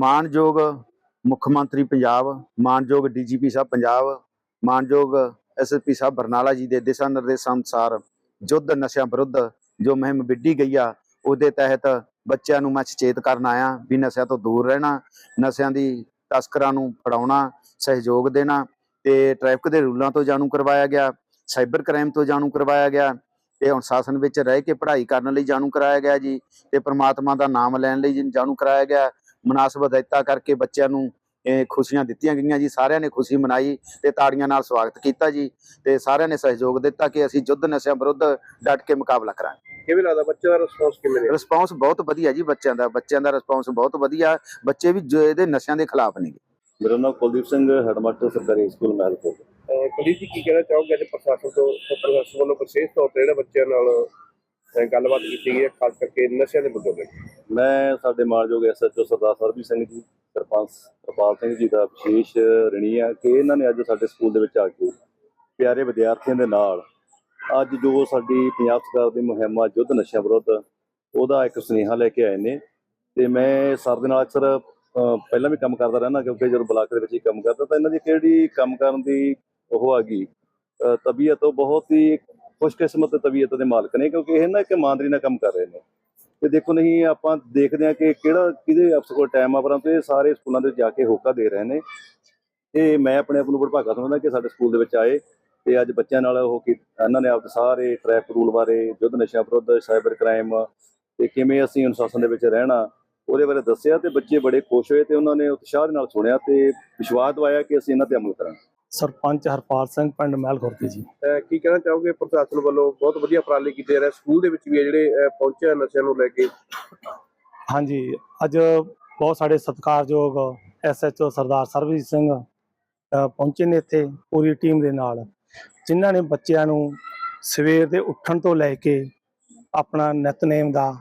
ਮਾਨਯੋਗ ਮੁੱਖ ਮੰਤਰੀ ਪੰਜਾਬ, ਮਾਨਯੋਗ ਡੀਜੀਪੀ ਸਾਹਿਬ ਪੰਜਾਬ, ਮਾਨਯੋਗ ਐਸਐਸਪੀ ਸਾਹਿਬ ਬਰਨਾਲਾ ਜੀ ਦੇ ਦਿਸ਼ਾ ਨਿਰਦੇਸ਼ਾਂ ਅਨੁਸਾਰ ਯੁੱਧ ਨਸ਼ਿਆਂ ਵਿਰੁੱਧ ਜੋ ਮੁਹਿੰਮ ਵਿੱਢੀ ਗਈ ਆ, ਉਹਦੇ ਤਹਿਤ ਬੱਚਿਆਂ ਨੂੰ ਮੈਂ ਸੁਚੇਤ ਕਰਨ ਆਇਆ ਵੀ ਨਸ਼ਿਆਂ ਤੋਂ ਦੂਰ ਰਹਿਣਾ, ਨਸ਼ਿਆਂ ਦੀ ਤਸਕਰਾਂ ਨੂੰ ਫੜਾਉਣਾ, ਸਹਿਯੋਗ ਦੇਣਾ ਤੇ ਟ੍ਰੈਫਿਕ ਦੇ ਰੂਲਾਂ ਤੋਂ ਜਾਣੂ ਕਰਵਾਇਆ ਗਿਆ, ਸਾਈਬਰ ਕ੍ਰਾਈਮ ਤੋਂ ਜਾਣੂ ਕਰਵਾਇਆ ਗਿਆ ਤੇ ਅਨੁਸ਼ਾਸਨ ਵਿੱਚ ਰਹਿ ਕੇ ਪੜ੍ਹਾਈ ਕਰਨ ਲਈ ਜਾਣੂ ਕਰਾਇਆ ਗਿਆ ਜੀ ਤੇ ਪ੍ਰਮਾਤਮਾ ਦਾ ਨਾਮ ਲੈਣ ਲਈ ਜਾਣੂ ਕਰਾਇਆ ਗਿਆ ਮੁਨਾਸਬ ਹਦਾਇਤਾਂ ਕਰਕੇ ਬੱਚਿਆਂ ਨੂੰ ਇਹ ਖੁਸ਼ੀਆਂ ਦਿੱਤੀਆਂ ਗਈਆਂ ਜੀ ਸਾਰਿਆਂ ਨੇ ਖੁਸ਼ੀ ਮਨਾਈ ਤੇ ਤਾੜੀਆਂ ਨਾਲ ਸਵਾਗਤ ਕੀਤਾ ਜੀ ਤੇ ਸਾਰਿਆਂ ਨੇ ਸਹਿਯੋਗ ਦਿੱਤਾ ਕਿ ਅਸੀਂ ਯੁੱਧ ਨਸ਼ਿਆਂ ਵਿਰੁੱਧ ਡਟ ਕੇ ਮੁਕਾਬਲਾ ਕਰਾਂਗੇ ਕਿਵੇਂ ਲੱਗਦਾ ਬੱਚਿਆਂ ਦਾ ਰਿਸਪੌਂਸ ਕਿਵੇਂ ਰਿਹਾ ਰਿਸਪੌਂਸ ਬਹੁਤ ਵਧੀਆ ਜੀ ਬੱਚਿਆਂ ਦਾ ਬੱਚਿਆਂ ਦਾ ਰਿਸਪੌਂਸ ਬਹੁਤ ਵਧੀਆ ਬੱਚੇ ਵੀ ਜੋ ਇਹਦੇ ਨਸ਼ਿਆਂ ਦੇ ਖਿਲਾਫ ਨੇ ਮੇਰਾ ਨਾਮ ਕੁਲਦੀਪ ਸਿੰਘ ਹੈਡਮਾਸਟਰ ਸਰਕਾਰੀ ਸਕੂਲ ਮਹਿਲਪੁਰ ਕੁਲਦੀਪ ਜੀ ਕੀ ਕਹਿਣਾ ਚਾਹੋਗੇ ਅੱਜ ਪ੍ਰਸ਼ਾਸਨ ਤੋਂ ਪ੍ਰਸ਼ਾਸਨ ਵੱਲੋਂ ਵਿਸ਼ੇਸ਼ ਤੌਰ ਤੇ ਜਿਹੜੇ ਬੱਚਿਆਂ ਨਾਲ ਗੱਲਬਾਤ ਕੀਤੀ ਗਈ ਹੈ, ਖਾਸ ਕਰਕੇ ਨਸ਼ਿਆਂ ਦੇ ਮੁੱਦੇ ਤੇ। ਮੈਂ ਸਾਡੇ ਮਾਨਯੋਗ ਐਸਐਚਓ ਸਰਦਾਰ ਸਰਬੀ ਸਿੰਘ ਜੀ, ਸਰਪੰਚ ਹਰਪਾਲ ਸਿੰਘ ਜੀ ਦਾ ਵਿਸ਼ੇਸ਼ ਰਣੀ ਆ ਕਿ ਇਹਨਾਂ ਨੇ ਅੱਜ ਸਾਡੇ ਸਕੂਲ ਦੇ ਵਿੱਚ ਆ ਕੇ ਪਿਆਰੇ ਵਿਦਿਆਰਥੀਆਂ ਦੇ ਨਾਲ ਅੱਜ ਜੋ ਸਾਡੀ ਪੰਜਾਬ ਸਰਕਾਰ ਦੀ ਮੁਹਿੰਮ ਆ ਯੁੱਧ ਨਸ਼ਿਆਂ ਵਿਰੁੱਧ, ਉਹਦਾ ਇੱਕ ਸੁਨੇਹਾ ਲੈ ਕੇ ਆਏ ਨੇ। ਤੇ ਮੈਂ ਸਰ ਦੇ ਨਾਲ ਅਕਸਰ ਪਹਿਲਾਂ ਵੀ ਕੰਮ ਕਰਦਾ ਰਹਿਣਾ ਕਿਉਂਕਿ ਜਦੋਂ ਬਲਾਕ ਦੇ ਵਿੱਚ ਹੀ ਕੰਮ ਕਰਦਾ, ਤਾਂ ਇਹਨਾਂ ਦੀ ਕਿਹੜੀ ਕੰਮ ਕਰਨ ਦੀ ਉਹ ਆ ਗਈ। ਤਬੀਅਤ ਉਹ ਬਹੁਤ ਹੀ ਖੁਸ਼ਕਿਸਮਤ ਤਬੀਅਤ ਦੇ ਮਾਲਕ ਨੇ, ਕਿਉਂਕਿ ਇਹ ਨਾ ਇੱਕ ਇਮਾਨਦਾਰੀ ਨਾਲ ਕੰਮ ਕਰ ਰਹੇ ਨੇ। ਤੇ ਦੇਖੋ ਨਹੀਂ, ਆਪਾਂ ਦੇਖਦੇ ਹਾਂ ਕਿ ਕਿਹੜਾ, ਕਿਹਦੇ ਅਫਸਰ ਕੋਲ ਟਾਈਮ ਆ, ਪਰੰਤੂ ਇਹ ਸਾਰੇ ਸਕੂਲਾਂ ਦੇ ਜਾ ਕੇ ਹੋਕਾ ਦੇ ਰਹੇ ਨੇ। ਤੇ ਮੈਂ ਆਪਣੇ ਆਪ ਨੂੰ ਵਡਭਾਗਾ ਸਮਝਦਾ ਕਿ ਸਾਡੇ ਸਕੂਲ ਦੇ ਵਿੱਚ ਆਏ ਤੇ ਅੱਜ ਬੱਚਿਆਂ ਨਾਲ ਉਹ ਕੀ ਇਹਨਾਂ ਨੇ ਆਪ ਸਾਰੇ ਟ੍ਰੈਫਿਕ ਰੂਲ ਬਾਰੇ, ਯੁੱਧ ਨਸ਼ਿਆਂ ਵਿਰੁੱਧ ਸਾਈਬਰ ਕ੍ਰਾਈਮ ਤੇ ਕਿਵੇਂ ਅਸੀਂ ਅਨੁਸ਼ਾਸਨ ਦੇ ਵਿੱਚ ਰਹਿਣਾ, ਉਹਦੇ ਬਾਰੇ ਦੱਸਿਆ ਤੇ ਬੱਚੇ ਬੜੇ ਖੁਸ਼ ਹੋਏ ਤੇ ਉਹਨਾਂ ਨੇ ਉਤਸ਼ਾਹ ਦੇ ਨਾਲ ਸੁਣਿਆ ਤੇ ਵਿਸ਼ਵਾਸ ਦਵਾਇਆ ਕਿ ਅਸੀਂ ਇਹਨਾਂ ਤੇ ਅਮਲ ਕਰਾਂਗੇ। ਸਰਪੰਚ ਹਰਪਾਲ ਸਿੰਘ ਪਿੰਡ ਮਹਿਲ ਖੁਰਦੀ ਜੀ। ਅਹ ਕੀ ਕਹਿਣਾ ਚਾਹੋਗੇ? ਪ੍ਰਸ਼ਾਸਨ ਵੱਲੋਂ ਬਹੁਤ ਵਧੀਆ ਉਪਰਾਲੇ ਕੀਤੇ ਜਾ ਰਹੇ ਸਕੂਲ ਦੇ ਵਿੱਚ ਵੀ ਆ ਜਿਹੜੇ ਅਹ ਪਹੁੰਚੇ ਆ ਨਸ਼ਿਆਂ ਨੂੰ ਲੈ ਕੇ। ਹਾਂਜੀ ਅੱਜ ਬਹੁਤ ਸਾਡੇ ਸਤਿਕਾਰਯੋਗ ਐਸਐਚਓ ਸਰਦਾਰ ਸਰਬਜੀਤ ਸਿੰਘ ਅ, ਪਹੁੰਚੇ ਨੇ ਇੱਥੇ ਪੂਰੀ ਟੀਮ ਦੇ ਨਾਲ। ਜਿਨ੍ਹਾਂ ਨੇ ਬੱਚਿਆਂ ਨੂੰ ਸਵੇਰ ਦੇ ਉੱਠਣ ਤੋਂ ਲੈ ਕੇ ਆਪਣਾ ਨਿਤਨੇਮ ਦਾ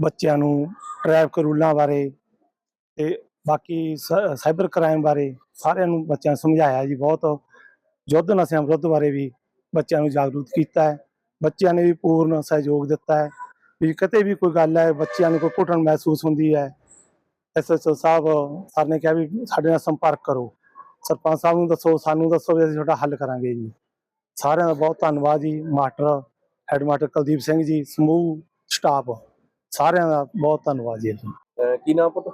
ਬੱਚਿਆਂ ਨੂੰ ਟ੍ਰੈਫਿਕ ਰੂਲਾਂ ਬਾਰੇ ਤੇ ਬਾਕੀ ਸ- ਸਾਈਬਰ ਕ੍ਰਾਈਮ ਬਾਰੇ ਸਾਰਿਆਂ ਨੂੰ ਬੱਚਿਆਂ ਨੂੰ ਸਮਝਾਇਆ ਜੀ ਬਹੁਤ। ਯੁੱਧ ਨਸ਼ਿਆਂ ਵਿਰੁੱਧ ਬਾਰੇ ਵੀ ਬੱਚਿਆਂ ਨੂੰ ਜਾਗਰੂਕ ਕੀਤਾ ਹੈ। ਬੱਚਿਆਂ ਨੇ ਵੀ ਪੂਰਨ ਸਹਿਯੋਗ ਦਿੱਤਾ ਹੈ। ਵੀ ਕਿਤੇ ਵੀ ਕੋਈ ਗੱਲ ਹੈ ਬੱਚਿਆਂ ਨੂੰ ਕੋਈ ਘੁਟਨ ਮਹਿਸੂਸ ਹੁੰਦੀ ਹੈ ਐਸਐਸਓ ਸਾਹਿਬ ਸਰ ਨੇ ਕਿਹਾ ਵੀ ਸਾਡੇ ਨਾਲ ਸੰਪਰਕ ਕਰੋ। ਸਰਪੰਚ ਸਾਹਿਬ ਨੂੰ ਦੱਸੋ ਸਾਨੂੰ ਦੱਸੋ ਵੀ ਅਸੀਂ ਤੁਹਾਡਾ ਹੱਲ ਕਰਾਂਗੇ ਜੀ। ਸਾਰਿਆਂ ਦਾ ਬਹੁਤ ਧੰਨਵਾਦ ਜੀ ਮਾਸਟਰ ਹੈਡਮਾਸਟਰ ਕੁਲਦੀਪ ਸਿੰਘ ਜੀ ਸਮੂਹ ਸਟਾਫ ਸਾਰਿਆਂ ਦਾ ਬਹੁਤ ਧੰਨਵਾਦ ਜੀ। ਕੀ ਨਾਮ ਪੁੱਤ?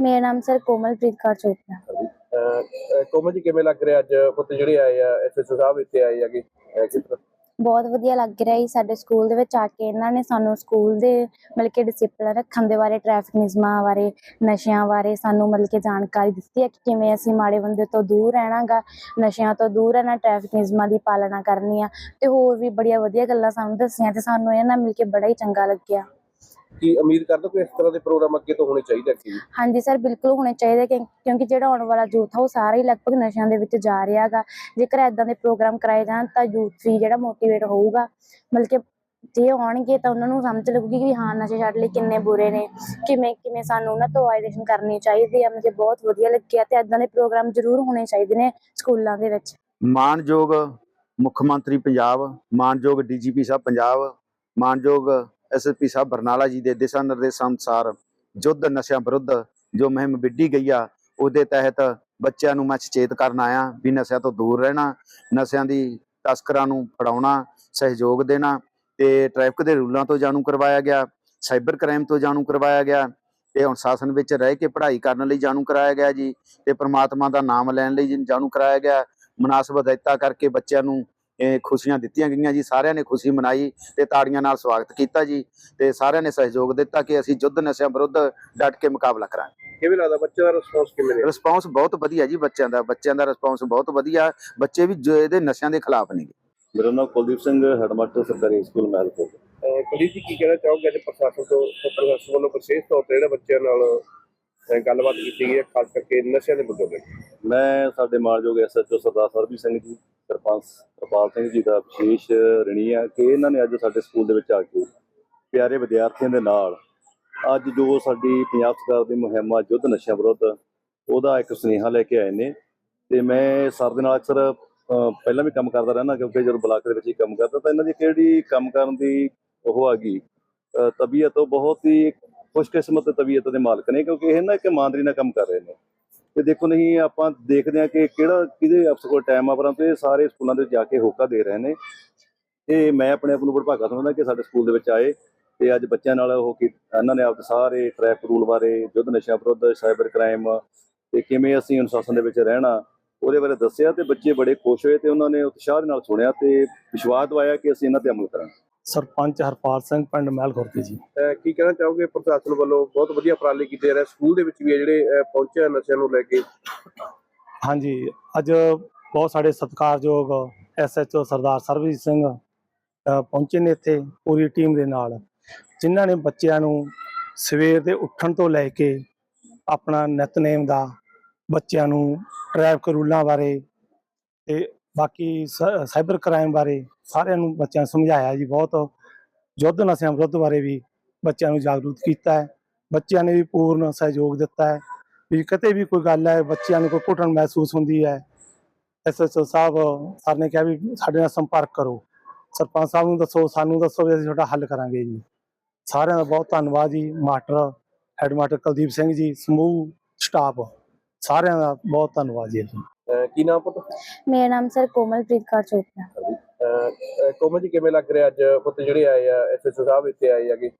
ਮੇਰਾ ਨਾਮ ਸਰ ਕੋਮਲਪ੍ਰੀਤ ਕੌਰ ਚੋਪੜਾ। ਕੋਮਲ ਜੀ, ਕਿਵੇਂ ਲੱਗ ਰਿਹਾ ਅੱਜ ਪੁੱਤ ਜਿਹੜੇ ਆਏ ਆ? ਐਸਐਸਓ ਸਾਹਿਬ ਇੱਥੇ ਆਏ ਹੈਗੇ ਬਹੁਤ ਵਧੀਆ ਲੱਗ ਰਿਹਾ ਜੀ ਸਾਡੇ ਸਕੂਲ ਦੇ ਵਿੱਚ ਆ ਕੇ। ਇਹਨਾਂ ਨੇ ਸਾਨੂੰ ਸਕੂਲ ਦੇ ਮਤਲਬ ਕਿ ਡਿਸਪਲਿਨ ਰੱਖਣ ਦੇ ਬਾਰੇ ਟ੍ਰੈਫਿਕ ਨਿਯਮਾਂ ਬਾਰੇ, ਨਸ਼ਿਆਂ ਬਾਰੇ ਸਾਨੂੰ ਮਤਲਬ ਕਿ ਜਾਣਕਾਰੀ ਦਿੱਤੀ ਹੈ ਕਿ ਕਿਵੇਂ ਅਸੀਂ ਮਾੜੇ ਬੰਦੇ ਤੋਂ ਦੂਰ ਰਹਿਣਾਗਾ, ਨਸ਼ਿਆਂ ਤੋਂ ਦੂਰ ਰਹਿਣਾ ਟ੍ਰੈਫਿਕ ਨਿਯਮਾਂ ਦੀ ਪਾਲਣਾ ਕਰਨੀ ਆ। ਤੇ ਹੋਰ ਵੀ ਬੜੀਆਂ ਵਧੀਆ ਗੱਲਾਂ ਸਾਨੂੰ ਦੱਸੀਆਂ ਤੇ ਸਾਨੂੰ ਇਹਨਾਂ ਨਾਲ ਮਿਲ ਕੇ ਬੜਾ ਹੀ ਚੰਗਾ ਲੱਗਿਆ। ਕੀ ਉਮੀਦ ਕਰਦੇ ਹੋ ਕਿ ਇਸ ਤਰ੍ਹਾਂ ਦੇ ਪ੍ਰੋਗਰਾਮ ਅੱਗੇ ਤੋਂ ਹੋਣੇ ਚਾਹੀਦੇ ਵੀ? ਹਾਂਜੀ ਸਰ ਬਿਲਕੁਲ ਹੋਣੇ ਚਾਹੀਦੇ ਕਿ- ਕਿਉਂਕਿ ਜਿਹੜਾ ਆਉਣ ਵਾਲਾ ਯੂਥ ਆ ਉਹ ਸਾਰਾ ਹੀ ਲਗਭਗ ਨਸ਼ਿਆਂ ਦੇ ਵਿੱਚ ਜਾ ਰਿਹਾ ਗਾ ਜੇਕਰ ਐਦਾਂ ਦੇ ਪ੍ਰੋਗਰਾਮ ਕਰਾਏ ਜਾਣ ਤਾਂ ਯੂਥ ਵੀ ਜਿਹੜਾ ਮੋਟੀਵੇਟ ਹੋਊਗਾ। ਮਤਲਬ ਕਿ ਜੇ ਆਉਣਗੇ ਤਾਂ ਉਹਨਾਂ ਨੂੰ ਸਮਝ ਲੱਗੂਗੀ ਕਿ ਹਾਂ ਨਸ਼ੇ ਛੱਡ ਲਈ ਕਿੰਨੇ ਬੁਰੇ ਨੇ ਕਿਵੇਂ ਕਿਵੇਂ ਸਾਨੂੰ ਉਹਨਾਂ ਤੋਂ ਆਈਡੈਂਸ਼ਨ ਕਰਨੀ ਚਾਹੀਦੀ ਆ। ਮੈਨੂੰ ਬਹੁਤ ਵਧੀਆ ਲੱਗਿਆ ਤੇ ਐਦਾਂ ਦੇ ਪ੍ਰੋਗਰਾਮ ਜ਼ਰੂਰ ਹੋਣੇ ਚਾਹੀਦੇ ਨੇ ਸਕੂਲਾਂ ਦੇ ਵਿੱਚ। ਮਾਨਯੋਗ ਮੁੱਖ ਮੰਤਰੀ ਪੰਜਾਬ ਮਾਨਯੋਗ ਡੀਜੀਪੀ ਸਾਹਿਬ ਪੰਜਾਬ ਮਾਨਯੋਗ ਐਸਐਸਪੀ ਸਾਹਿਬ ਬਰਨਾਲਾ ਜੀ ਦੇ ਦਿਸ਼ਾ ਨਿਰਦੇਸ਼ਾਂ ਅਨੁਸਾਰ ਯੁੱਧ ਨਸ਼ਿਆਂ ਵਿਰੁੱਧ ਜੋ ਮੁਹਿੰਮ ਵਿੱਢੀ ਗਈ ਆ, ਉਹਦੇ ਤਹਿਤ ਬੱਚਿਆਂ ਨੂੰ ਮੈਂ ਸੁਚੇਤ ਕਰਨ ਆਇਆ ਵੀ ਨਸ਼ਿਆਂ ਤੋਂ ਦੂਰ ਰਹਿਣਾ, ਨਸ਼ਿਆਂ ਦੀ ਤਸਕਰਾਂ ਨੂੰ ਫੜਾਉਣਾ, ਸਹਿਯੋਗ ਦੇਣਾ ਤੇ ਟ੍ਰੈਫਿਕ ਦੇ ਰੂਲਾਂ ਤੋਂ ਜਾਣੂ ਕਰਵਾਇਆ ਗਿਆ ਸਾਈਬਰ ਕ੍ਰਾਈਮ ਤੋਂ ਜਾਣੂ ਕਰਵਾਇਆ ਗਿਆ ਤੇ ਅਨੁਸ਼ਾਸਨ ਵਿੱਚ ਰਹਿ ਕੇ ਪੜ੍ਹਾਈ ਕਰਨ ਲਈ ਜਾਣੂ ਕਰਾਇਆ ਗਿਆ ਜੀ ਤੇ ਪ੍ਰਮਾਤਮਾ ਦਾ ਨਾਮ ਲੈਣ ਲਈ ਜਾਣੂ ਕਰਾਇਆ ਗਿਆ। ਮੁਨਾਸਬ ਹਦਾਇਤਾਂ ਕਰਕੇ ਬੱਚਿਆਂ ਨੂੰ ਖੁਸ਼ੀਆਂ ਦਿੱਤੀਆਂ ਗਈਆਂ ਜੀ ਸਾਰਿਆਂ ਨੇ ਖੁਸ਼ੀ ਮਨਾਈ ਤੇ ਤਾੜੀਆਂ ਨਾਲ ਸਵਾਗਤ ਕੀਤਾ ਜੀ ਤੇ ਸਾਰਿਆਂ ਨੇ ਸਹਿਯੋਗ ਦਿੱਤਾ ਕਿ ਅਸੀਂ ਯੁੱਧ ਨਸ਼ਿਆਂ ਵਿਰੁੱਧ ਡਟ ਕੇ ਮੁਕਾਬਲਾ ਕਰਾਂਗੇ। ਕਿਵੇਂ ਲੱਗਦਾ ਬੱਚਿਆਂ ਦਾ ਰਿਸਪੌਂਸ ਕਿਵੇਂ ਰਿਹਾ? ਰਿਸਪੌਂਸ ਬਹੁਤ ਵਧੀਆ ਜੀ ਬੱਚਿਆਂ ਦਾ ਬੱਚਿਆਂ ਦਾ ਰਿਸਪੌਂਸ ਬਹੁਤ ਵਧੀਆ। ਬੱਚੇ ਵੀ ਜੋ ਇਹਦੇ ਨਸ਼ਿਆਂ ਦੇ ਖਿਲਾਫ ਨੇ। ਮੇਰਾ ਨਾਮ ਕੁਲਦੀਪ ਸਿੰਘ ਹੈਡਮਾਸਟਰ ਸਰਕਾਰੀ ਸਕੂਲ ਮਹਿਲਪੁਰ ਕੁਲਦੀਪ ਜੀ ਕੀ ਕਹਿਣਾ ਚਾਹੋਗੇ ਅੱਜ ਪ੍ਰਸ਼ਾਸਨ ਤੋਂ ਪ੍ਰਸ਼ਾਸਨ ਵੱਲੋਂ ਵਿਸ਼ੇਸ਼ ਤੌਰ ਤੇ ਜਿਹੜੇ ਬੱਚਿਆਂ ਨਾਲ ਗੱਲਬਾਤ ਕੀਤੀ ਗਈ ਹੈ, ਖਾਸ ਕਰਕੇ ਨਸ਼ਿਆਂ ਦੇ ਮੁੱਦੇ ਤੇ। ਮੈਂ ਸਾਡੇ ਮਾਨਯੋਗ ਐਸਐਚਓ ਸਰਦਾਰ ਸਰਬੀ ਸਿੰਘ ਜੀ, ਸਰਪੰਚ ਹਰਪਾਲ ਸਿੰਘ ਜੀ ਦਾ ਵਿਸ਼ੇਸ਼ ਰਣੀ ਆ ਕਿ ਇਹਨਾਂ ਨੇ ਅੱਜ ਸਾਡੇ ਸਕੂਲ ਦੇ ਵਿੱਚ ਆ ਕੇ ਪਿਆਰੇ ਵਿਦਿਆਰਥੀਆਂ ਦੇ ਨਾਲ ਅੱਜ ਜੋ ਸਾਡੀ ਪੰਜਾਬ ਸਰਕਾਰ ਦੀ ਮੁਹਿੰਮ ਆ ਯੁੱਧ ਨਸ਼ਿਆਂ ਵਿਰੁੱਧ ਉਹਦਾ ਇੱਕ ਸੁਨੇਹਾ ਲੈ ਕੇ ਆਏ ਨੇ ਤੇ ਮੈਂ ਸਰ ਦੇ ਨਾਲ ਅਕਸਰ ਪਹਿਲਾਂ ਵੀ ਕੰਮ ਕਰਦਾ ਰਹਿਣਾ ਕਿਉਂਕਿ ਜਦੋਂ ਬਲਾਕ ਦੇ ਵਿੱਚ ਹੀ ਕੰਮ ਕਰਦਾ ਤਾਂ ਇਹਨਾਂ ਦੀ ਕਿਹੜੀ ਕੰਮ ਕਰਨ ਦੀ ਉਹ ਆ ਗਈ ਤਬੀਅਤ ਉਹ ਬਹੁਤ ਹੀ ਖੁਸ਼ਕਿਸਮਤ ਤਬੀਅਤ ਦੇ ਮਾਲਕ ਨੇ, ਕਿਉਂਕਿ ਇਹ ਨਾ ਇੱਕ ਇਮਾਨਦਾਰੀ ਨਾਲ ਕੰਮ ਕਰ ਰਹੇ ਨੇ। ਤੇ ਦੇਖੋ ਨਹੀਂ, ਆਪਾਂ ਦੇਖਦੇ ਹਾਂ ਕਿ ਕਿਹੜਾ, ਕਿਹਦੇ ਅਫਸਰ ਕੋਲ ਟਾਈਮ ਆ ਪਰੰਤੂ ਇਹ ਸਾਰੇ ਸਕੂਲਾਂ ਦੇ ਵਿੱਚ ਜਾ ਕੇ ਹੋਕਾ ਦੇ ਰਹੇ ਨੇ। ਤੇ ਮੈਂ ਆਪਣੇ ਆਪ ਨੂੰ ਵਡਭਾਗਾ ਸਮਝਦਾ ਕਿ ਸਾਡੇ ਸਕੂਲ ਦੇ ਵਿੱਚ ਆਏ ਤੇ ਅੱਜ ਬੱਚਿਆਂ ਨਾਲ ਉਹ ਕੀ, ਇਹਨਾਂ ਨੇ ਆਪ ਸਾਰੇ ਟ੍ਰੈਫਿਕ ਰੂਲ ਬਾਰੇ ਯੁੱਧ ਨਸ਼ਿਆਂ ਵਿਰੁੱਧ ਸਾਈਬਰ ਕ੍ਰਾਈਮ ਤੇ ਕਿਵੇਂ ਅਸੀਂ ਅਨੁਸ਼ਾਸਨ ਦੇ ਵਿੱਚ ਰਹਿਣਾ, ਉਹਦੇ ਬਾਰੇ ਦੱਸਿਆ ਤੇ ਬੱਚੇ ਬੜੇ ਖੁਸ਼ ਹੋਏ ਤੇ ਉਹਨਾਂ ਨੇ ਉਤਸ਼ਾਹ ਦੇ ਨਾਲ ਸੁਣਿਆ ਤੇ ਵਿਸ਼ਵਾਸ ਦਵਾਇਆ ਕਿ ਅਸੀਂ ਇਹਨਾਂ ਤੇ ਅਮਲ ਕਰਾਂਗੇ। ਸਰਪੰਚ ਹਰਪਾਲ ਸਿੰਘ ਪਿੰਡ ਮਹਿਲ ਖੁਰਦੀ ਜੀ। ਅਹ ਕੀ ਕਹਿਣਾ ਚਾਹੋਗੇ? ਪ੍ਰਸ਼ਾਸਨ ਵੱਲੋਂ ਬਹੁਤ ਵਧੀਆ ਉਪਰਾਲੇ ਕੀਤੇ ਜਾ ਰਹੇ। ਸਕੂਲ ਦੇ ਵਿੱਚ ਵੀ ਆ ਜਿਹੜੇ ਅਹ ਪਹੁੰਚੇ ਆ ਨਸ਼ਿਆਂ ਨੂੰ ਲੈ ਕੇ। ਹਾਂਜੀ ਅੱਜ ਬਹੁਤ ਸਾਡੇ ਸਤਿਕਾਰਯੋਗ ਐਸਐਚਓ ਸਰਦਾਰ ਸਰਬਜੀਤ ਸਿੰਘ ਅ, ਪਹੁੰਚੇ ਨੇ ਇੱਥੇ ਪੂਰੀ ਟੀਮ ਦੇ ਨਾਲ। ਜਿਨ੍ਹਾਂ ਨੇ ਬੱਚਿਆਂ ਨੂੰ ਸਵੇਰ ਦੇ ਉੱਠਣ ਤੋਂ ਲੈ ਕੇ ਆਪਣਾ ਨਿਤਨੇਮ ਦਾ ਬੱਚਿਆਂ ਨੂੰ ਟ੍ਰੈਫਿਕ ਰੂਲਾਂ ਬਾਰੇ ਤੇ ਬਾਕੀ ਸ- ਸਾਈਬਰ ਕ੍ਰਾਈਮ ਬਾਰੇ ਸਾਰਿਆਂ ਨੂੰ ਬੱਚਿਆਂ ਨੂੰ ਸਮਝਾਇਆ ਜੀ ਬਹੁਤ। ਯੁੱਧ ਨਸ਼ਿਆਂ ਵਿਰੁੱਧ ਬਾਰੇ ਵੀ ਬੱਚਿਆਂ ਨੂੰ ਜਾਗਰੂਕ ਕੀਤਾ ਹੈ। ਬੱਚਿਆਂ ਨੇ ਵੀ ਪੂਰਨ ਸਹਿਯੋਗ ਦਿੱਤਾ ਹੈ। ਵੀ ਕਿਤੇ ਵੀ ਕੋਈ ਗੱਲ ਹੈ, ਬੱਚਿਆਂ ਨੂੰ ਕੋਈ ਘੁਟਣ ਮਹਿਸੂਸ ਹੁੰਦੀ ਹੈ, ਐਸਐਸਓ ਸਾਹਿਬ ਸਰ ਨੇ ਕਿਹਾ ਵੀ ਸਾਡੇ ਨਾਲ ਸੰਪਰਕ ਕਰੋ। ਸਰਪੰਚ ਸਾਹਿਬ ਨੂੰ ਦੱਸੋ, ਸਾਨੂੰ ਦੱਸੋ ਵੀ ਅਸੀਂ ਤੁਹਾਡਾ ਹੱਲ ਕਰਾਂਗੇ ਜੀ। ਸਾਰਿਆਂ ਦਾ ਬਹੁਤ ਧੰਨਵਾਦ ਜੀ, master head master Kuldeep Singh ji, ਸਮੂਹ, ਸਟਾਫ, ਸਾਰਿਆਂ ਦਾ ਬਹੁਤ ਧੰਨਵਾਦ ਜੀ। ਕੀ ਨਾਮ ਪੁੱਤ? ਮੇਰਾ ਨਾਮ ਸਰ ਕੋਮਲਪ੍ਰੀਤ ਕੌਰ ਚੋਪੜਾ। ਅਹ ਕੋਮਲ ਜੀ ਕਿਵੇਂ ਲੱਗ ਰਿਹਾ ਅੱਜ ਪੁੱਤ ਜਿਹੜੇ ਆਏ ਆ ਐਸਐਸਓ ਸਾਹਿਬ ਇੱਥੇ ਆਏ ਅਹ ਕਿਸ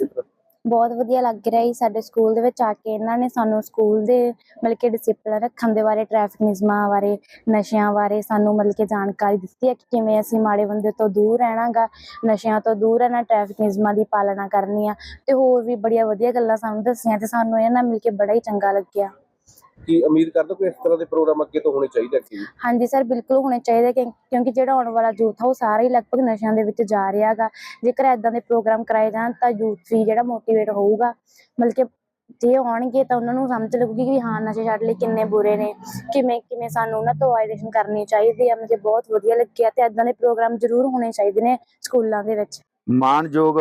ਤਰ੍ਹਾਂ? ਬਹੁਤ ਵਧੀਆ ਲੱਗ ਰਿਹਾ ਜੀ ਸਾਡੇ ਸਕੂਲ ਦੇ ਵਿੱਚ ਆ ਕੇ ਇਹਨਾਂ ਨੇ ਸਾਨੂੰ ਸਕੂਲ ਦੇ ਮਤਲਬ ਕਿ ਡਿਸਪਲਿਨ ਰੱਖਣ ਦੇ ਬਾਰੇ ਟ੍ਰੈਫਿਕ ਨਿਯਮਾਂ ਬਾਰੇ ਨਸ਼ਿਆਂ ਬਾਰੇ ਸਾਨੂੰ ਮਤਲਬ ਕਿ ਜਾਣਕਾਰੀ ਦਿੱਤੀ ਹੈ ਕਿ ਕਿਵੇਂ ਅਸੀਂ ਮਾੜੇ ਬੰਦੇ ਤੋਂ ਦੂਰ ਰਹਿਣਾਗਾ ਨਸ਼ਿਆਂ ਤੋਂ ਦੂਰ ਰਹਿਣਾ ਟ੍ਰੈਫਿਕ ਨਿਯਮਾਂ ਦੀ ਪਾਲਣਾ ਕਰਨੀ ਆ ਤੇ ਹੋਰ ਵੀ ਬੜੀਆਂ ਵਧੀਆ ਗੱਲਾਂ ਸਾਨੂੰ ਦੱਸੀਆਂ ਤੇ ਸਾਨੂੰ ਇਹਨਾਂ ਨਾਲ ਮਿਲ ਕੇ ਬੜਾ ਹੀ ਚੰਗਾ ਲੱਗਿਆ। ਕੀ ਉਮੀਦ ਕਰਦੇ ਕੋਈ ਇਸ ਤਰ੍ਹਾਂ ਦੇ ਪ੍ਰੋਗਰਾਮ ਅੱਗੇ ਤੋਂ ਹੋਣੇ ਚਾਹੀਦੇ ਵੀ ਹਾਂਜੀ ਸਰ ਬਿਲਕੁਲ ਹੋਣੇ ਚਾਹੀਦੇ ਕਿ- ਕਿਉਂਕਿ ਜਿਹੜਾ ਆਉਣ ਵਾਲਾ ਯੂਥ ਆ ਉਹ ਸਾਰਾ ਹੀ ਲਗਭਗ ਨਸ਼ਿਆਂ ਦੇ ਵਿੱਚ ਜਾ ਰਿਹਾ ਜੇਕਰ ਐਦਾਂ ਦੇ ਪ੍ਰੋਗਰਾਮ ਕਰਾਏ ਜਾਣ ਤਾਂ ਯੂਥ ਵੀ ਜਿਹੜਾ ਮੋਟੀਵੇਟ ਹੋਊਗਾ। ਮਤਲਬ ਕਿ ਜੇ ਆਉਣਗੇ ਤਾਂ ਉਹਨਾਂ ਨੂੰ ਸਮਝ ਲੱਗੂਗੀ ਕਿ ਹਾਂ ਨਸ਼ੇ ਛੱਡ ਲਈ ਕਿੰਨੇ ਬੁਰੇ ਨੇ ਕਿਵੇਂ ਕਿਵੇਂ ਸਾਨੂੰ ਉਹਨਾਂ ਤੋਂ ਆਈਡੈਂਸ਼ਨ ਕਰਨੀ ਚਾਹੀਦੀ ਆ। ਮੈਨੂੰ ਬਹੁਤ ਵਧੀਆ ਲੱਗਿਆ ਤੇ ਐਦਾਂ ਦੇ ਪ੍ਰੋਗਰਾਮ ਜ਼ਰੂਰ ਹੋਣੇ ਚਾਹੀਦੇ ਨੇ ਸਕੂਲਾਂ ਦੇ ਵਿੱਚ। ਮਾਨਯੋਗ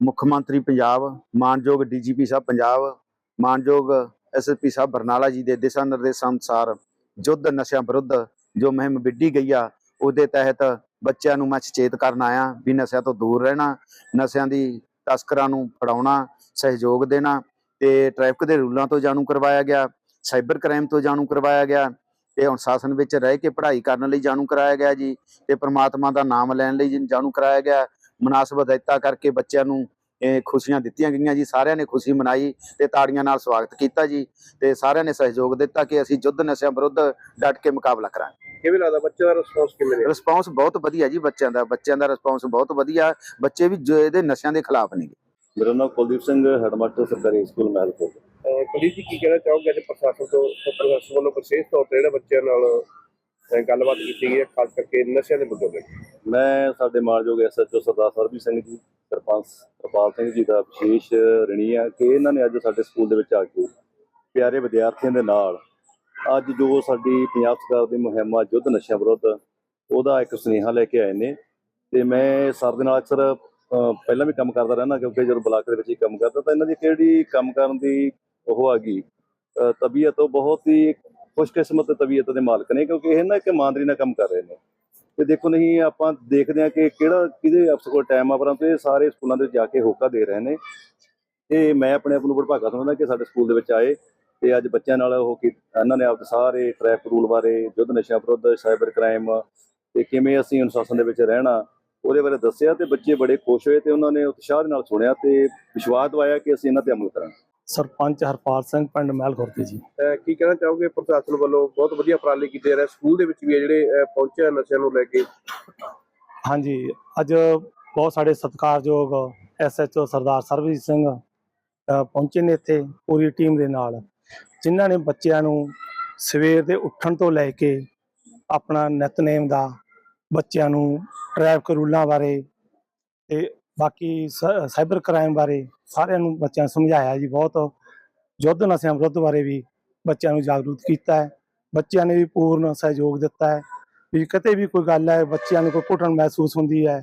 ਮੁੱਖ ਮੰਤਰੀ ਪੰਜਾਬ ਮਾਨਯੋਗ ਡੀਜੀਪੀ ਸਾਹਿਬ ਪੰਜਾਬ ਮਾਨਯੋਗ ਐਸਐਸਪੀ ਸਾਹਿਬ ਬਰਨਾਲਾ ਜੀ ਦੇ ਦਿਸ਼ਾ ਨਿਰਦੇਸ਼ਾਂ ਅਨੁਸਾਰ ਯੁੱਧ ਨਸ਼ਿਆਂ ਵਿਰੁੱਧ ਜੋ ਮੁਹਿੰਮ ਵਿੱਢੀ ਗਈ ਆ, ਉਹਦੇ ਤਹਿਤ ਬੱਚਿਆਂ ਨੂੰ ਮੈਂ ਸੁਚੇਤ ਕਰਨ ਆਇਆ ਵੀ ਨਸ਼ਿਆਂ ਤੋਂ ਦੂਰ ਰਹਿਣਾ, ਨਸ਼ਿਆਂ ਦੀ ਤਸਕਰਾਂ ਨੂੰ ਫੜਾਉਣਾ, ਸਹਿਯੋਗ ਦੇਣਾ ਤੇ ਟ੍ਰੈਫਿਕ ਦੇ ਰੂਲਾਂ ਤੋਂ ਜਾਣੂ ਕਰਵਾਇਆ ਗਿਆ, ਸਾਈਬਰ ਕ੍ਰਾਈਮ ਤੋਂ ਜਾਣੂ ਕਰਵਾਇਆ ਗਿਆ ਤੇ ਅਨੁਸਾਸਨ ਵਿੱਚ ਰਹਿ ਕੇ ਪੜ੍ਹਾਈ ਕਰਨ ਲਈ ਜਾਣੂ ਕਰਾਇਆ ਗਿਆ ਜੀ ਤੇ ਪ੍ਰਮਾਤਮਾ ਦਾ ਨਾਮ ਲੈਣ ਲਈ ਜਾਣੂ ਕਰਾਇਆ ਗਿਆ। ਮਨਾਸਬ ਹਦਾਇਤਾਂ ਕਰਕੇ ਬੱਚਿਆਂ ਨੂੰ ਖੁਸ਼ੀਆਂ ਦਿੱਤੀਆਂ ਗਈਆਂ ਜੀ। ਸਾਰਿਆਂ ਨੇ ਖੁਸ਼ੀ ਮਨਾਈ ਤੇ ਤਾੜੀਆਂ ਨਾਲ ਸਵਾਗਤ ਕੀਤਾ ਜੀ ਤੇ ਸਾਰਿਆਂ ਨੇ ਸਹਿਯੋਗ ਦਿੱਤਾ ਕਿ ਅਸੀਂ ਯੁੱਧ ਨਸ਼ਿਆਂ ਵਿਰੁੱਧ ਡਟ ਕੇ ਮੁਕਾਬਲਾ ਕਰਾਂਗੇ। ਕਿਵੇਂ ਲੱਗਦਾ ਬੱਚੇ ਦਾ ਰਿਸਪੌਂਸ ਕਿਵੇਂ ਰਿਹਾ? ਰਿਸਪੌਂਸ ਬਹੁਤ ਵਧੀਆ ਜੀ ਬੱਚਿਆਂ ਦਾ। ਬੱਚਿਆਂ ਦਾ ਰਿਸਪੌਂਸ ਬਹੁਤ ਵਧੀਆ। ਬੱਚੇ ਵੀ ਜੋ ਇਹਦੇ ਨਸ਼ਿਆਂ ਦੇ ਖਿਲਾਫ ਨਹੀਂ ਮੇਰਾ ਨਾਮ ਕੁਲਦੀਪ ਸਿੰਘ ਹੈਡਮਾਸਟਰ ਸਰਕਾਰੀ ਸਕੂਲ ਮਹਿਲਪੁਰ। ਕੁਲਦੀਪ ਜੀ ਕੀ ਕਹਿਣਾ ਚਾਹੋਗੇ ਅੱਜ ਪ੍ਰਸ਼ਾਸਨ ਤੋਂ ਪ੍ਰਸ਼ਾਸਨ ਵੱਲੋਂ ਵਿਸ਼ੇਸ਼ ਤੌਰ ਤੇ ਜਿਹੜੇ ਬੱਚਿਆਂ ਨਾਲ ਗੱਲਬਾਤ ਕੀਤੀ ਗਈ ਹੈ, ਖਾਸ ਕਰਕੇ ਨਸ਼ਿਆਂ ਦੇ ਮੁੱਦੇ ਤੇ। ਮੈਂ ਸਾਡੇ ਮਾਨਯੋਗ ਐਸਐਚਓ ਸਰਦਾਰ ਸਰਬਜੀਤ ਸਿੰਘ ਜੀ, ਸਰਪੰਚ ਹਰਪਾਲ ਸਿੰਘ ਜੀ ਦਾ ਵਿਸ਼ੇਸ਼ ਰਣੀ ਆ ਕਿ ਇਹਨਾਂ ਨੇ ਅੱਜ ਸਾਡੇ ਸਕੂਲ ਦੇ ਵਿੱਚ ਆ ਕੇ ਪਿਆਰੇ ਵਿਦਿਆਰਥੀਆਂ ਦੇ ਨਾਲ ਅੱਜ ਜੋ ਸਾਡੀ ਪੰਜਾਬ ਸਰਕਾਰ ਦੀ ਮੁਹਿੰਮ ਆ ਯੁੱਧ ਨਸ਼ਿਆਂ ਵਿਰੁੱਧ, ਉਹਦਾ ਇੱਕ ਸੁਨੇਹਾ ਲੈ ਕੇ ਆਏ ਨੇ। ਤੇ ਮੈਂ ਸਰ ਦੇ ਨਾਲ ਅਕਸਰ ਪਹਿਲਾਂ ਵੀ ਕੰਮ ਕਰਦਾ ਰਹਿਣਾ ਕਿਉਂਕਿ ਜਦੋਂ ਬਲਾਕ ਦੇ ਵਿੱਚ ਹੀ ਕੰਮ ਕਰਦਾ, ਤਾਂ ਇਹਨਾਂ ਦੀ ਕਿਹੜੀ ਕੰਮ ਕਰਨ ਦੀ ਉਹ ਆ ਗਈ। ਤਬੀਅਤ ਉਹ ਬਹੁਤ ਹੀ ਖੁਸ਼ਕਿਸਮਤ ਤਬੀਅਤ ਦੇ ਮਾਲਕ ਨੇ, ਕਿਉਂਕਿ ਇਹ ਨਾ ਇੱਕ ਇਮਾਨਦਾਰੀ ਨਾਲ ਕੰਮ ਕਰ ਰਹੇ ਨੇ। ਤੇ ਦੇਖੋ ਨਹੀਂ, ਆਪਾਂ ਦੇਖਦੇ ਹਾਂ ਕਿ ਕਿਹੜਾ, ਕਿਹਦੇ ਅਫਸਰ ਕੋਲ ਟਾਈਮ ਆ, ਪਰੰਤੂ ਇਹ ਸਾਰੇ ਸਕੂਲਾਂ ਦੇ ਵਿੱਚ ਜਾ ਕੇ ਹੋਕਾ ਦੇ ਰਹੇ ਨੇ। ਤੇ ਮੈਂ ਆਪਣੇ ਆਪ ਨੂੰ ਵਡਭਾਗਾ ਸਮਝਦਾ ਕਿ ਸਾਡੇ ਸਕੂਲ ਦੇ ਵਿੱਚ ਆਏ ਤੇ ਅੱਜ ਬੱਚਿਆਂ ਨਾਲ ਉਹ ਕੀ, ਇਹਨਾਂ ਨੇ ਆਪ ਸਾਰੇ ਟ੍ਰੈਫਿਕ ਰੂਲ ਬਾਰੇ, ਯੁੱਧ ਨਸ਼ਿਆਂ ਵਿਰੁੱਧ ਸਾਈਬਰ ਕ੍ਰਾਈਮ ਤੇ ਕਿਵੇਂ ਅਸੀਂ ਅਨੁਸ਼ਾਸਨ ਦੇ ਵਿੱਚ ਰਹਿਣਾ ਉਹਦੇ ਬਾਰੇ ਦੱਸਿਆ ਤੇ ਬੱਚੇ ਬੜੇ ਖੁਸ਼ ਹੋਏ ਤੇ ਉਹਨਾਂ ਨੇ ਉਤਸ਼ਾਹ ਨਾਲ ਸੁਣਿਆ ਤੇ ਵਿਸ਼ਵਾਸ ਦਵਾਇਆ ਕਿ ਅਸੀਂ ਇਹਨਾਂ ਤੇ ਅਮਲ ਕਰਾਂਗੇ। ਸਰਪੰਚ ਹਰਪਾਲ ਸਿੰਘ ਪਿੰਡ ਮਹਿਲ ਖੁਰਦੀ ਜੀ ਕੀ ਕਹਿਣਾ ਚਾਹੋਗੇ? ਪ੍ਰਸ਼ਾਸਨ ਵੱਲੋਂ ਬਹੁਤ ਵਧੀਆ ਉਪਰਾਲੇ ਕੀਤੇ ਜਾ ਰਹੇ ਸਕੂਲ ਦੇ ਵਿੱਚ ਵੀ ਜਿਹੜੇ ਅਹ ਪਹੁੰਚੇ ਆ ਨਸ਼ਿਆਂ ਨੂੰ ਲੈ ਕੇ। ਹਾਂਜੀ ਅੱਜ ਬਹੁਤ ਸਾਡੇ ਸਤਿਕਾਰਯੋਗ ਐਸਐਚਓ ਸਰਦਾਰ ਸਰਬਜੀਤ ਸਿੰਘ ਪਹੁੰਚੇ ਨੇ ਇੱਥੇ ਪੂਰੀ ਟੀਮ ਦੇ ਨਾਲ ਜਿਨ੍ਹਾਂ ਨੇ ਬੱਚਿਆਂ ਨੂੰ ਸਵੇਰ ਦੇ ਉੱਠਣ ਤੋਂ ਲੈ ਕੇ ਆਪਣਾ ਨਿਤਨੇਮ ਦਾ ਬੱਚਿਆਂ ਨੂੰ ਟ੍ਰੈਫਿਕ ਰੂਲਾਂ ਬਾਰੇ ਤੇ ਬਾਕੀ ਸਾਈਬਰ ਕ੍ਰਾਈਮ ਬਾਰੇ ਸਾਰਿਆਂ ਨੂੰ ਬੱਚਿਆਂ ਨੂੰ ਸਮਝਾਇਆ ਜੀ ਬਹੁਤ। ਯੁੱਧ ਨਸ਼ਿਆਂ ਵਿਰੁੱਧ ਬਾਰੇ ਵੀ ਬੱਚਿਆਂ ਨੂੰ ਜਾਗਰੂਕ ਕੀਤਾ ਹੈ। ਬੱਚਿਆਂ ਨੇ ਵੀ ਪੂਰਨ ਸਹਿਯੋਗ ਦਿੱਤਾ ਹੈ। ਵੀ ਕਿਤੇ ਵੀ ਕੋਈ ਗੱਲ ਹੈ, ਬੱਚਿਆਂ ਨੂੰ ਕੋਈ ਘੁਟਣ ਮਹਿਸੂਸ ਹੁੰਦੀ ਹੈ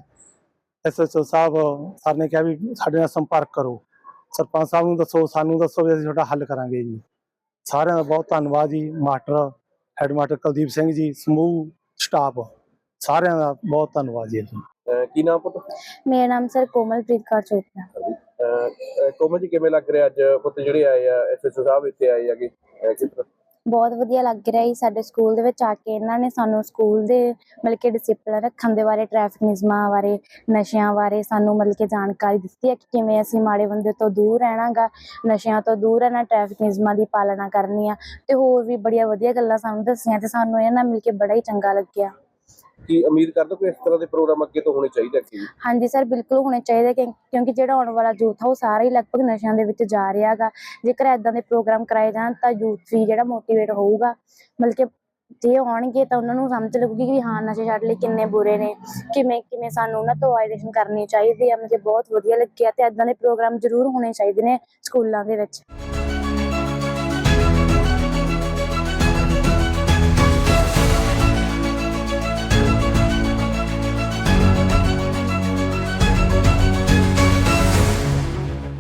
ਐਸਐਸਓ ਸਾਹਿਬ ਸਰ ਨੇ ਕਿਹਾ ਵੀ ਸਾਡੇ ਨਾਲ ਸੰਪਰਕ ਕਰੋ। ਸਰਪੰਚ ਸਾਹਿਬ ਨੂੰ ਦੱਸੋ, ਸਾਨੂੰ ਦੱਸੋ ਵੀ ਅਸੀਂ ਤੁਹਾਡਾ ਹੱਲ ਕਰਾਂਗੇ ਜੀ। ਸਾਰਿਆਂ ਦਾ ਬਹੁਤ ਧੰਨਵਾਦ ਜੀ, master head master Kuldeep Singh ji, ਸਮੂਹ, ਸਟਾਫ। ਸਾਰਿਆਂ ਦਾ ਬਹੁਤ ਧੰਨਵਾਦ ਜੀ ਅਹ ਕੀ ਨਾਮ ਪੁੱਤ? ਮੇਰਾ ਨਾਮ ਸਰ ਕੋਮਲਪ੍ਰੀਤ ਕੌਰ ਚੋਪੜਾ। ਕੋਮਲ ਜੀ ਕਿਵੇਂ ਲੱਗ ਰਿਹਾ ਅੱਜ ਪੁੱਤ ਜਿਹੜੇ ਆਏ ਆ ਐਸਐਸਓ ਸਾਹਿਬ ਇੱਥੇ ਆਏ ਹੈਗੇ? ਅਹ ਕਿਸ ਤਰ੍ਹਾਂ? ਬਹੁਤ ਵਧੀਆ ਲੱਗ ਰਿਹਾ ਜੀ ਸਾਡੇ ਸਕੂਲ ਦੇ ਵਿੱਚ ਆ ਕੇ। ਇਹਨਾਂ ਨੇ ਸਾਨੂੰ ਸਕੂਲ ਦੇ ਮਤਲਬ ਕਿ ਡਿਸਪਲਿਨ ਰੱਖਣ ਦੇ ਬਾਰੇ ਟ੍ਰੈਫਿਕ ਨਿਯਮਾਂ ਬਾਰੇ ਨਸ਼ਿਆਂ ਬਾਰੇ ਸਾਨੂੰ ਮਤਲਬ ਕਿ ਜਾਣਕਾਰੀ ਦਿੱਤੀ ਹੈ ਕਿ ਕਿਵੇਂ ਅਸੀਂ ਮਾੜੇ ਬੰਦੇ ਤੋਂ ਦੂਰ ਰਹਿਣਾਗਾ ਨਸ਼ਿਆਂ ਤੋਂ ਦੂਰ ਰਹਿਣਾ ਟ੍ਰੈਫਿਕ ਨਿਯਮਾਂ ਦੀ ਪਾਲਣਾ ਕਰਨੀ ਆ। ਤੇ ਹੋਰ ਵੀ ਬੜੀਆਂ ਵਧੀਆ ਗੱਲਾਂ ਸਾਨੂੰ ਦੱਸੀਆਂ ਤੇ ਸਾਨੂੰ ਇਹਨਾਂ ਨਾਲ ਮਿਲ ਕੇ ਬੜਾ ਹੀ ਚੰਗਾ ਲੱਗਿਆ। ਕੀ ਉਮੀਦ ਕਰਦੇ ਹੋ ਕਿ ਇਸ ਤਰ੍ਹਾਂ ਦੇ ਪ੍ਰੋਗਰਾਮ ਅੱਗੇ ਤੋਂ ਹੋਣੇ ਚਾਹੀਦੇ ਅੱਗੇ ਹਾਂਜੀ ਸਰ, ਬਿਲਕੁਲ ਹੋਣੇ ਚਾਹੀਦੇ ਕਿ ਕਿਉਂਕਿ ਜਿਹੜਾ ਆਉਣ ਵਾਲਾ ਯੂਥ ਆ, ਉਹ ਸਾਰਾ ਹੀ ਲਗਭਗ ਨਸ਼ਿਆਂ ਦੇ ਵਿੱਚ ਜਾ ਰਿਹਾ ਗਾ ਜੇਕਰ ਐਦਾਂ ਦੇ ਪ੍ਰੋਗਰਾਮ ਕਰਾਏ ਜਾਣ ਤਾਂ ਯੂਥ ਵੀ ਜਿਹੜਾ ਮੋਟੀਵੇਟ ਹੋਊਗਾ। ਮਤਲਬ ਜੇ ਆਉਣਗੇ ਤਾਂ ਉਹਨਾਂ ਨੂੰ ਸਮਝ ਲੱਗੂਗੀ ਕਿ ਵੀ ਹਾਂ, ਨਸ਼ੇ ਛੱਡ ਲਈ ਕਿੰਨੇ ਬੁਰੇ ਨੇ। ਕਿਵੇਂ ਕਿਵੇਂ ਸਾਨੂੰ ਉਹਨਾਂ ਤੋਂ ਅਵਾਇਡੇਸ਼ਨ ਕਰਨੀ ਚਾਹੀਦੀ ਆ। ਮੈਨੂੰ ਬਹੁਤ ਵਧੀਆ ਲੱਗਿਆ ਤੇ ਐਦਾਂ ਦੇ ਪ੍ਰੋਗਰਾਮ ਜ਼ਰੂਰ ਹੋਣੇ ਚਾਹੀਦੇ ਨੇ ਸਕੂਲਾਂ ਦੇ ਵਿੱਚ।